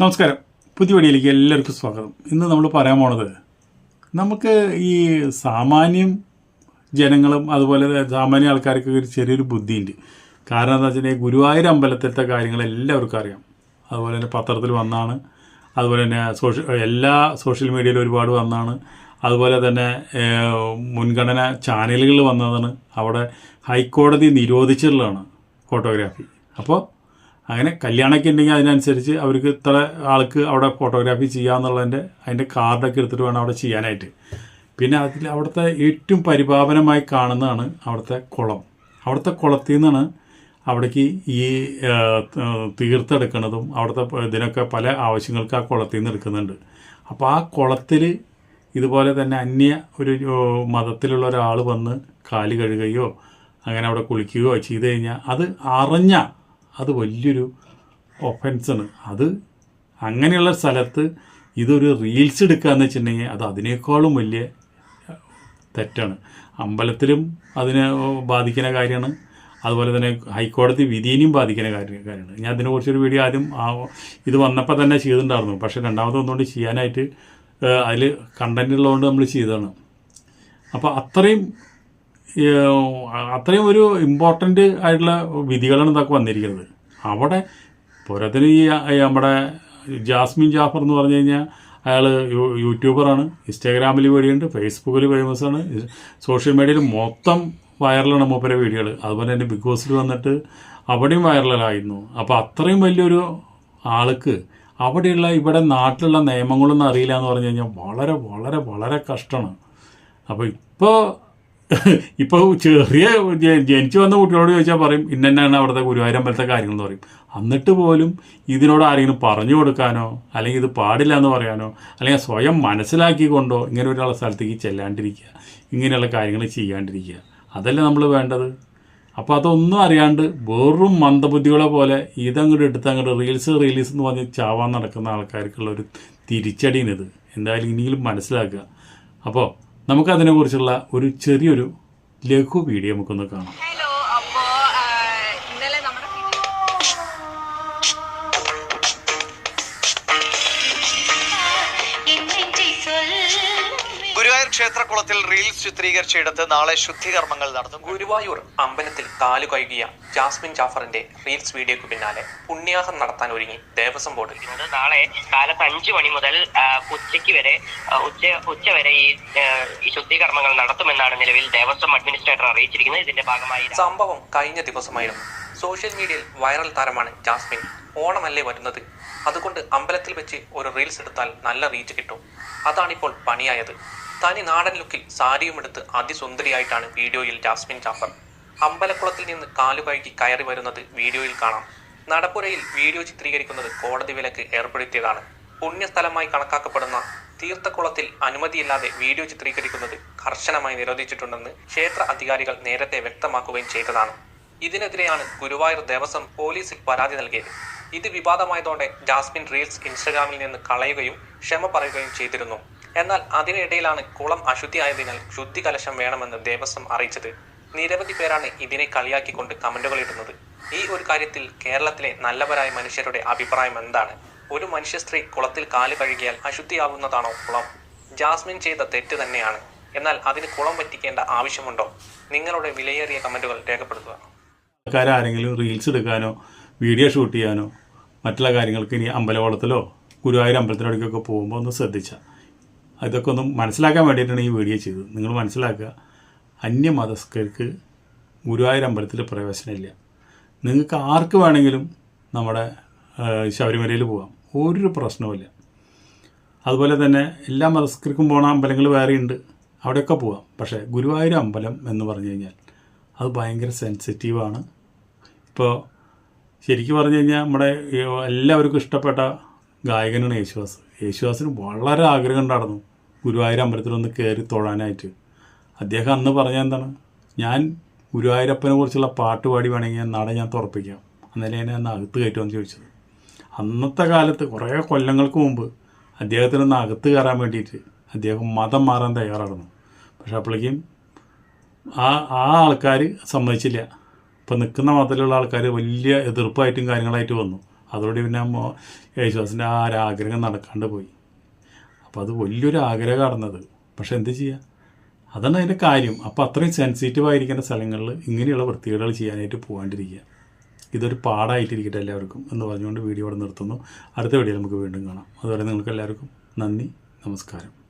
നമസ്കാരം. പുതിയ വഴിയിലേക്ക് എല്ലാവർക്കും സ്വാഗതം. ഇന്ന് നമ്മൾ പറയാൻ പോണത് നമുക്ക് ഈ സാമാന്യം ജനങ്ങളും അതുപോലെ സാമാന്യ ആൾക്കാർക്ക് ഒരു ചെറിയൊരു ബുദ്ധിയുണ്ട്. കാരണം എന്താ വെച്ചിട്ടുണ്ടെങ്കിൽ ഗുരുവായൂർ അമ്പലത്തിലത്തെ കാര്യങ്ങൾ എല്ലാവർക്കും അറിയാം. അതുപോലെ തന്നെ പത്രത്തിൽ വന്നാണ്. അതുപോലെ തന്നെ സോഷ്യൽ എല്ലാ സോഷ്യൽ മീഡിയയിൽ ഒരുപാട് വന്നാണ്. അതുപോലെ തന്നെ മുൻഗണന ചാനലുകളിൽ വന്നതാണ്. അവിടെ ഹൈക്കോടതി നിരോധിച്ചിട്ടുള്ളതാണ് ഫോട്ടോഗ്രാഫി. അപ്പോൾ അങ്ങനെ കല്യാണമൊക്കെ ഉണ്ടെങ്കിൽ അതിനനുസരിച്ച് അവർക്ക് ഇത്ര ആൾക്ക് അവിടെ ഫോട്ടോഗ്രാഫി ചെയ്യാമെന്നുള്ളതിന്റെ അതിന്റെ കാർഡൊക്കെ എടുത്തിട്ട് വേണം അവിടെ ചെയ്യാനായിട്ട്. പിന്നെ അതിൽ അവിടുത്തെ ഏറ്റവും പരിപാവനമായി കാണുന്നതാണ് അവിടുത്തെ കുളം. അവിടുത്തെ കുളത്തിൽ നിന്നാണ് അവിടേക്ക് ഈ തീർത്തെടുക്കുന്നതും അവിടുത്തെ ഇതിനൊക്കെ പല ആവശ്യങ്ങൾക്ക് ആ കുളത്തിൽ നിന്ന് എടുക്കുന്നുണ്ട്. അപ്പോൾ ആ കുളത്തിൽ ഇതുപോലെ തന്നെ അന്യ ഒരു മതത്തിലുള്ള ഒരാൾ വന്ന് കാൽ കഴുകുകയോ അങ്ങനെ അവിടെ കുളിക്കുകയോ ചെയ്ത് കഴിഞ്ഞാൽ അത് അറിഞ്ഞ അത് വലിയൊരു ഒഫൻസാണ് അത് അങ്ങനെയുള്ള സ്ഥലത്ത് ഇതൊരു റീൽസ് എടുക്കുക എന്ന് വെച്ചിട്ടുണ്ടെങ്കിൽ അത് അതിനേക്കാളും വലിയ തെറ്റാണ്. അമ്പലത്തിലും അതിനെ ബാധിക്കുന്ന കാര്യമാണ്. അതുപോലെ തന്നെ ഹൈക്കോടതി വിധിയെയും ബാധിക്കുന്ന കാര്യം കാര്യമാണ്. ഞാൻ അതിനെക്കുറിച്ചൊരു വീഡിയോ ആദ്യം ഇത് വന്നപ്പോൾ തന്നെ ചെയ്തിട്ടുണ്ടായിരുന്നു. പക്ഷേ രണ്ടാമത് ഒന്നുകൊണ്ട് ചെയ്യാനായിട്ട് അതിൽ കണ്ടന്റ് ഉള്ളതുകൊണ്ട് നമ്മൾ ചെയ്തതാണ്. അപ്പോൾ അത്രയും അത്രയും ഒരു ഇമ്പോർട്ടന്റ് ആയിട്ടുള്ള വിധികളാണ് ഇതൊക്കെ വന്നിരിക്കുന്നത്. അവിടെ പോരാത്തിന് ഈ നമ്മുടെ ജാസ്മിൻ ജാഫർ എന്ന് പറഞ്ഞു കഴിഞ്ഞാൽ അയാൾ യൂട്യൂബറാണ് ഇൻസ്റ്റാഗ്രാമിൽ വഴിയുണ്ട് ഫേസ്ബുക്കിൽ ഫേമസ് ആണ് സോഷ്യൽ മീഡിയയിൽ മൊത്തം വൈറലാണ് മൂപ്പരെ വീഡിയോകൾ അതുപോലെ തന്നെ ബിഗ് ബോസിൽ വന്നിട്ട് അവിടെയും വൈറലായിരുന്നു. അപ്പോൾ അത്രയും വലിയൊരു ആൾക്ക് അവിടെയുള്ള ഇവിടെ നാട്ടിലുള്ള നിയമങ്ങളൊന്നും അറിയില്ല എന്ന് പറഞ്ഞു കഴിഞ്ഞാൽ വളരെ വളരെ വളരെ കഷ്ടമാണ്. അപ്പോൾ ഇപ്പോൾ ഇപ്പോൾ ചെറിയ ജനിച്ചു വന്ന കുട്ടിയോട് ചോദിച്ചാൽ പറയും ഇന്നെന്നാണ് അവിടുത്തെ ഗുരുവായൂരമ്പലത്തെ കാര്യങ്ങൾ എന്ന് പറയും. എന്നിട്ട് പോലും ഇതിനോട് ആരെങ്കിലും പറഞ്ഞു കൊടുക്കാനോ അല്ലെങ്കിൽ ഇത് പാടില്ല എന്ന് പറയാനോ അല്ലെങ്കിൽ സ്വയം മനസ്സിലാക്കിക്കൊണ്ടോ ഇങ്ങനെ ഒരാളെ സ്ഥലത്തേക്ക് ചെല്ലാണ്ടിരിക്കുക ഇങ്ങനെയുള്ള കാര്യങ്ങൾ ചെയ്യാണ്ടിരിക്കുക. അതല്ലേ നമ്മൾ വേണ്ടത്? അപ്പോൾ അതൊന്നും അറിയാണ്ട് വെറും മന്ദബുദ്ധികളെ പോലെ ഇതങ്ങോട്ട് എടുത്ത് അങ്ങോട്ട് റീൽസ് റീൽസ് എന്ന് പറഞ്ഞ് ചാവാൻ നടക്കുന്ന ആൾക്കാർക്കുള്ള ഒരു തിരിച്ചടിയാണിത്. എന്തായാലും ഇനിയും മനസ്സിലാക്കുക. അപ്പോൾ നമുക്കതിനെക്കുറിച്ചുള്ള ഒരു ചെറിയൊരു ലഘു വീഡിയോ നമുക്കൊന്ന് കാണാം. ഗുരുവായൂർ ക്ഷേത്രക്കുളത്തിൽ റീൽസ് ചിത്രീകരിച്ചെടുത്ത് നാളെ ശുദ്ധികർമ്മങ്ങൾ നടത്തും ഗുരുവായൂർ അമ്പലത്തിൽ കാലു കഴുകിയ ജാസ്മിൻ ജാഫറിന്റെ റീൽസ് വീഡിയോക്ക് പിന്നാലെ പുണ്യാഹം നടത്താൻ ഒരുങ്ങി ദേവസ്വം ബോർഡ് നാളെ കാലത്ത് അഞ്ചു മണി മുതൽ ഉച്ചയ്ക്ക് വരെ ഉച്ച ഉച്ച വരെ ഈ ശുദ്ധികർമ്മങ്ങൾ നടത്തുമെന്നാണ് നിലവിൽ ദേവസ്വം അഡ്മിനിസ്ട്രേറ്റർ അറിയിച്ചിരിക്കുന്നത്. ഇതിന്റെ ഭാഗമായി സംഭവം കഴിഞ്ഞ ദിവസമായിരുന്നു. സോഷ്യൽ മീഡിയയിൽ വൈറൽ താരമാണ് ജാസ്മിൻ. ഓണമല്ലേ വരുന്നത്? അതുകൊണ്ട് അമ്പലത്തിൽ വെച്ച് ഒരു റീൽസ് എടുത്താൽ നല്ല റീച്ച് കിട്ടും. അതാണിപ്പോൾ പണിയായത്. തനി നാടൻ ലുക്കിൽ സാരിയുമെടുത്ത് അതിസുന്ദരിയായിട്ടാണ് വീഡിയോയിൽ ജാസ്മിൻ ജാഫർ അമ്പലക്കുളത്തിൽ നിന്ന് കാലു കഴുകി കയറി വരുന്നത് വീഡിയോയിൽ കാണാം. നടപ്പുരയിൽ വീഡിയോ ചിത്രീകരിക്കുന്നത് കോടതി വിലക്ക് ഏർപ്പെടുത്തിയതാണ്. പുണ്യസ്ഥലമായി കണക്കാക്കപ്പെടുന്ന തീർത്ഥക്കുളത്തിൽ അനുമതിയില്ലാതെ വീഡിയോ ചിത്രീകരിക്കുന്നത് കർശനമായി നിരോധിച്ചിട്ടുണ്ടെന്ന് ക്ഷേത്ര അധികാരികൾ നേരത്തെ വ്യക്തമാക്കുകയും ചെയ്തതാണ്. ഇതിനെതിരെയാണ് ഗുരുവായൂർ ദേവസ്വം പോലീസിൽ പരാതി നൽകിയത്. ഇത് വിവാദമായതോടെ ജാസ്മിൻ റീൽസ് ഇൻസ്റ്റഗ്രാമിൽ നിന്ന് കളയുകയും ക്ഷമ പറയുകയും ചെയ്തിരുന്നു. എന്നാൽ അതിനിടയിലാണ് കുളം അശുദ്ധിയായതിനാൽ ശുദ്ധി കലശം വേണമെന്ന് ദേവസ്വം അറിയിച്ചത്. നിരവധി പേരാണ് ഇതിനെ കളിയാക്കിക്കൊണ്ട് കമന്റുകൾ ഇടുന്നത് ഈ ഒരു കാര്യത്തിൽ കേരളത്തിലെ നല്ലവരായ മനുഷ്യരുടെ അഭിപ്രായം എന്താണ്? ഒരു മനുഷ്യ സ്ത്രീ കുളത്തിൽ കാൽ കഴുകിയാൽ അശുദ്ധിയാവുന്നതാണോ കുളം? ജാസ്മിൻ ചെയ്ത തെറ്റ് തന്നെയാണ്. എന്നാൽ അതിന് കുളം പറ്റിക്കേണ്ട ആവശ്യമുണ്ടോ? നിങ്ങളുടെ വിലയേറിയ കമന്റുകൾ രേഖപ്പെടുത്തുക. ആൾക്കാരാരെങ്കിലും റീൽസ് എടുക്കാനോ വീഡിയോ ഷൂട്ട് ചെയ്യാനോ മറ്റുള്ള കാര്യങ്ങൾക്ക് ഇനി അമ്പലവളത്തിലോ ഗുരുവായൂർ അമ്പലത്തിനടുക്കൊക്കെ പോകുമ്പോൾ ഒന്ന് ശ്രദ്ധിച്ചാൽ ഇതൊക്കെ ഒന്ന് മനസ്സിലാക്കാൻ വേണ്ടിയിട്ടാണ് ഈ വീഡിയോ ചെയ്തത്. നിങ്ങൾ മനസ്സിലാക്കുക അന്യമതസ്ഥർക്ക് ഗുരുവായൂർ അമ്പലത്തിൽ പ്രവേശനമില്ല. നിങ്ങൾക്ക് ആർക്ക് വേണമെങ്കിലും നമ്മുടെ ശബരിമലയിൽ പോകാം. ഒരു പ്രശ്നവുമില്ല. അതുപോലെ തന്നെ എല്ലാ മതസ്ഥർക്കും പോണ അമ്പലങ്ങൾ വേറെയുണ്ട് അവിടെയൊക്കെ പോവാം. പക്ഷേ ഗുരുവായൂർ അമ്പലം എന്ന് പറഞ്ഞു കഴിഞ്ഞാൽ അത് ഭയങ്കര സെൻസിറ്റീവാണ് ഇപ്പോൾ ശരിക്കും പറഞ്ഞു കഴിഞ്ഞാൽ നമ്മുടെ എല്ലാവർക്കും ഇഷ്ടപ്പെട്ട ഗായകനാണ് യേശുദാസ്. യേശുദാസിന് വളരെ ആഗ്രഹം ഉണ്ടായിരുന്നു. ഗുരുവായൂർ അമ്പലത്തിലൊന്ന് കയറി തൊഴാനായിട്ട്. അദ്ദേഹം അന്ന് പറഞ്ഞ എന്താണ്? ഞാൻ ഗുരുവായൂരപ്പനെ കുറിച്ചുള്ള പാട്ട് പാടി വേണമെങ്കിൽ നാളെ ഞാൻ തുറപ്പിക്കാം. അന്നേരം എന്നെ അന്ന് അകത്ത് കയറ്റുമെന്ന് ചോദിച്ചത്. അന്നത്തെ കാലത്ത് കുറേ കൊല്ലങ്ങൾക്ക് മുമ്പ് അദ്ദേഹത്തിന് ഒന്ന് അകത്ത് കയറാൻ വേണ്ടിയിട്ട് അദ്ദേഹം മതം മാറാൻ തയ്യാറായിരുന്നു. പക്ഷെ അപ്പോഴേക്കും ആ ആ ആൾക്കാർ സമ്മതിച്ചില്ല. ഇപ്പം നിൽക്കുന്ന മതത്തിലുള്ള ആൾക്കാർ വലിയ എതിർപ്പായിട്ടും കാര്യങ്ങളായിട്ട് വന്നു. അതോടെ പിന്നെ യേശുദാസിന്റെ ആ ആഗ്രഹം നടക്കാണ്ട് പോയി. അപ്പോൾ അത് വലിയൊരു ആഗ്രഹമായിരുന്നത് പക്ഷെ എന്ത് ചെയ്യുക അതാണ് അതിന്റെ കാര്യം. അപ്പോൾ അത്രയും സെൻസിറ്റീവ് ആയിരിക്കേണ്ട സ്ഥലങ്ങളിൽ ഇങ്ങനെയുള്ള വൃത്തികേടുകൾ ചെയ്യാനായിട്ട് പോകാണ്ടിരിക്കുക. ഇതൊരു പാടായിട്ടിരിക്കട്ടെ എല്ലാവർക്കും എന്ന് പറഞ്ഞുകൊണ്ട് വീഡിയോ ഇവിടെ നിർത്തുന്നു. അടുത്ത വീഡിയോയിൽ നമുക്ക് വീണ്ടും കാണാം. അതുവരെ നിങ്ങൾക്ക് എല്ലാവർക്കും നന്ദി നമസ്കാരം.